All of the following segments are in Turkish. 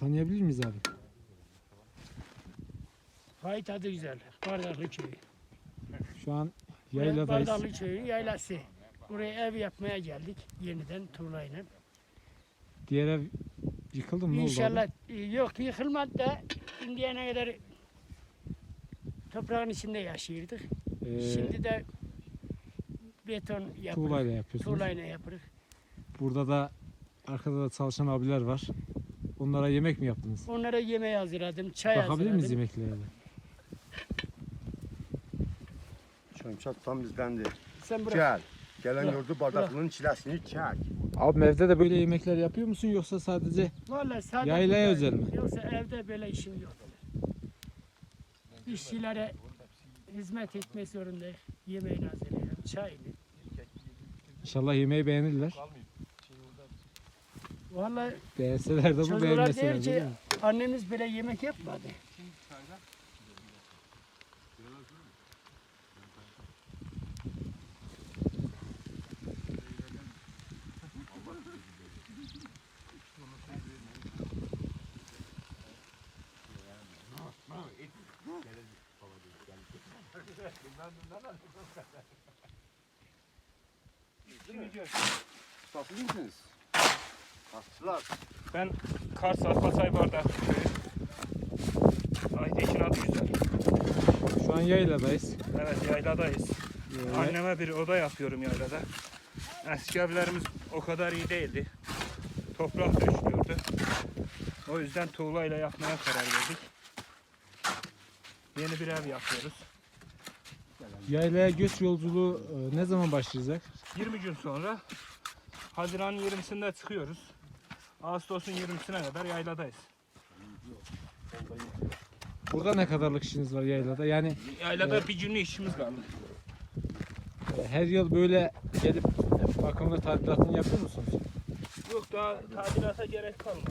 Tanıyabilir miyiz abi? Fahit adı güzel. Bardaklı köyü. Şu an yayladayız. Bardaklı köyü yaylası. Buraya ev yapmaya geldik yeniden tuğlayla. Diğer ev yıkıldı mı? Ne oldu? İnşallah e, yok yıkılmadı da indiyene kadar toprağın içinde yaşıyorduk. Ee, Şimdi de beton yapıyoruz. tuğlayla yapıyorsunuz. Tuğlayla yapıyoruz. Burada da arkada da çalışan abiler var. Onlara yemek mi yaptınız? Onlara yemeği hazırladım, çay Bakabilir miyiz hazırladım. yemeklere? de? Çömçat tam bizdendi. Sen bırak. Gel. Gelen Bırak, gördü bardaklının çilesini çek. Abi evde de böyle yemekler yapıyor musun yoksa sadece Vallahi sadece Yaylaya özel mi? Yoksa evde böyle işim yok. İşçilere hizmet etmek zorundayım. Yemeğini hazırlayalım, çayını. inşallah yemeği beğenirler. Vallahi Beğenseler de bu çocuklar beğenmeseler diyor de değil ki mi? annemiz bile yemek yapmadı. Tatlı mısınız? Tatlılar. Ben Kars Atlasay Bardak köyü. Aytekin adı güzel. Şu an yayladayız. Evet yayladayız. Ee, Anneme bir oda yapıyorum yaylada. Eski evlerimiz o kadar iyi değildi. Toprak döşüyordu. O yüzden tuğlayla yapmaya karar verdik. Yeni bir ev yapıyoruz. Yaylaya göç yolculuğu e, ne zaman başlayacak? 20 gün sonra Haziran'ın 20'sinde çıkıyoruz. Ağustos'un 20'sine kadar yayladayız. Burada ne kadarlık işiniz var yaylada? Yani Yaylada bir günlük işimiz kaldı. e, her yıl böyle gelip bakım ve tadilatını yapıyor musunuz? Yok daha tadilata gerek kalmadı.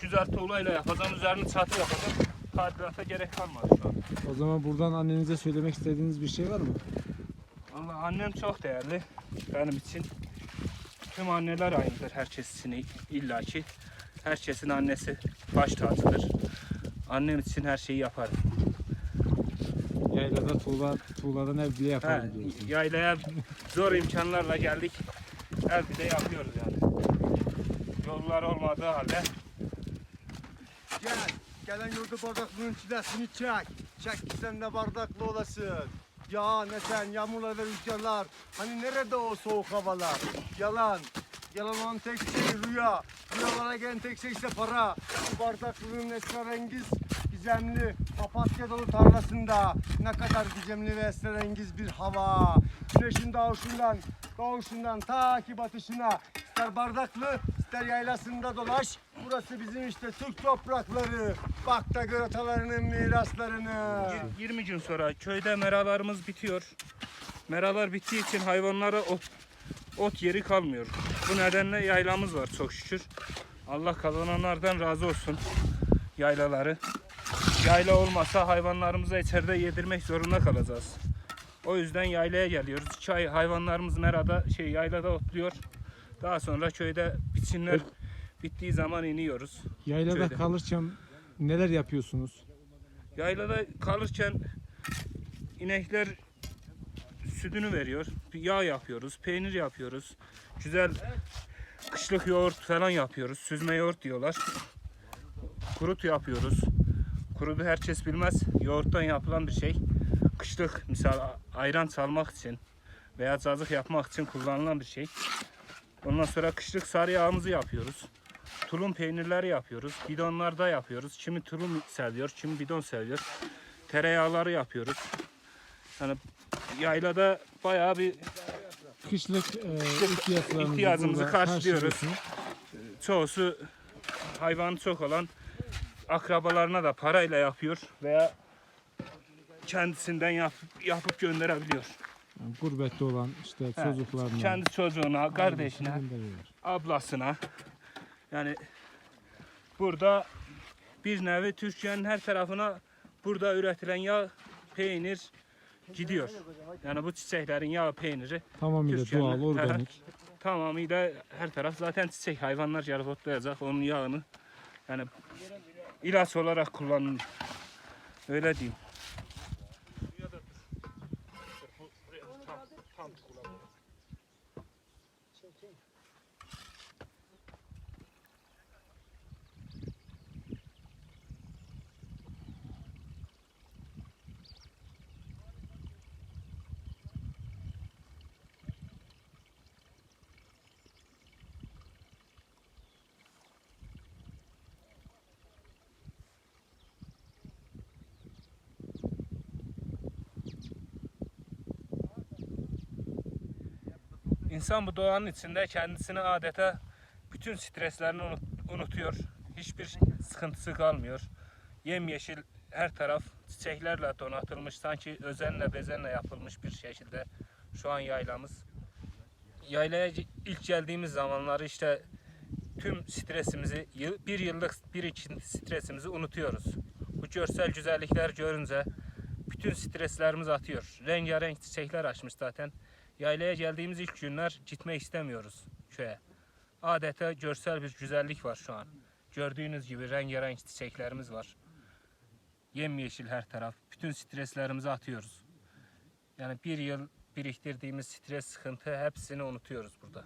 Güzel tuğlayla yapacağım, üzerini çatı yapacağım. Tadilata gerek kalmadı şu an. O zaman buradan annenize söylemek istediğiniz bir şey var mı? Vallahi annem çok değerli benim için. Tüm anneler aynıdır herkesin illaki. Herkesin annesi baş tacıdır. Annem için her şeyi yaparım. Yaylada tuğla, tuğladan ev bile He, yaparım diyorsun. yaylaya zor imkanlarla geldik. Ev bile yapıyoruz yani. Yollar olmadığı halde Gel. Gelen gördü bardaklının çilesini çek. Çek ki sen de bardaklı olasın. Ya ne sen yağmurlar ve rüzgarlar. Hani nerede o soğuk havalar? Yalan. Yalan olan tek şey rüya. Rüyalara gelen tek şey ise para. Bu bardaklının esrarengiz, gizemli, papatya dolu tarlasında ne kadar gizemli ve esrarengiz bir hava. Güneşin doğuşundan, doğuşundan ta ki batışına ister bardaklı ister yaylasında dolaş. Burası bizim işte Türk toprakları. Bak da gör atalarının miraslarını. Yir- 20 gün sonra köyde meralarımız bitiyor. Meralar bittiği için hayvanlara ot, ot yeri kalmıyor. Bu nedenle yaylamız var çok şükür. Allah kazananlardan razı olsun yaylaları. Yayla olmasa hayvanlarımıza içeride yedirmek zorunda kalacağız. O yüzden yaylaya geliyoruz. İki ay hayvanlarımız merada şey yaylada otluyor. Daha sonra köyde biçimler bittiği zaman iniyoruz. Yaylada Köyde. kalırken neler yapıyorsunuz? Yaylada kalırken inekler sütünü veriyor. Yağ yapıyoruz, peynir yapıyoruz. Güzel kışlık yoğurt falan yapıyoruz. Süzme yoğurt diyorlar. Kurut yapıyoruz. Kurudu herkes bilmez. Yoğurttan yapılan bir şey. Kışlık misal ayran çalmak için veya cacık yapmak için kullanılan bir şey. Ondan sonra kışlık sarı yağımızı yapıyoruz. Tulum peynirleri yapıyoruz. Bidonlarda yapıyoruz. Kimi tulum seviyor, kimi bidon seviyor. Tereyağları yapıyoruz. Yani yaylada bayağı bir Kışlık e, ihtiyaçlarınızı ihtiyacımızı karşılıyoruz. çoğusu hayvanı çok olan akrabalarına da parayla yapıyor veya kendisinden yap, yapıp gönderebiliyor. Yani gurbette olan işte çocuklarına, Kendi çocuğuna, kardeşine, ablasına. Yani burada bir nevi Türkiye'nin her tarafına burada üretilen yağ, peynir gidiyor. Yani bu çiçeklerin yağ, peyniri Tamamıyla doğal, organik. tamamıyla her taraf zaten çiçek. Hayvanlar gelip otlayacak onun yağını. Yani ilaç olarak kullanın. Öyle diyeyim. İnsan bu doğanın içinde kendisini adeta bütün streslerini unut- unutuyor. Hiçbir sıkıntısı kalmıyor. Yemyeşil her taraf çiçeklerle donatılmış. Sanki özenle bezenle yapılmış bir şekilde şu an yaylamız. Yaylaya ilk geldiğimiz zamanları işte tüm stresimizi, bir yıllık bir için stresimizi unutuyoruz. Bu görsel güzellikler görünce bütün streslerimiz atıyor. Rengarenk çiçekler açmış zaten. Yaylaya geldiğimiz ilk günler gitmek istemiyoruz köye. Adeta görsel bir güzellik var şu an. Gördüğünüz gibi rengarenk çiçeklerimiz var. Yemyeşil her taraf. Bütün streslerimizi atıyoruz. Yani bir yıl biriktirdiğimiz stres, sıkıntı hepsini unutuyoruz burada.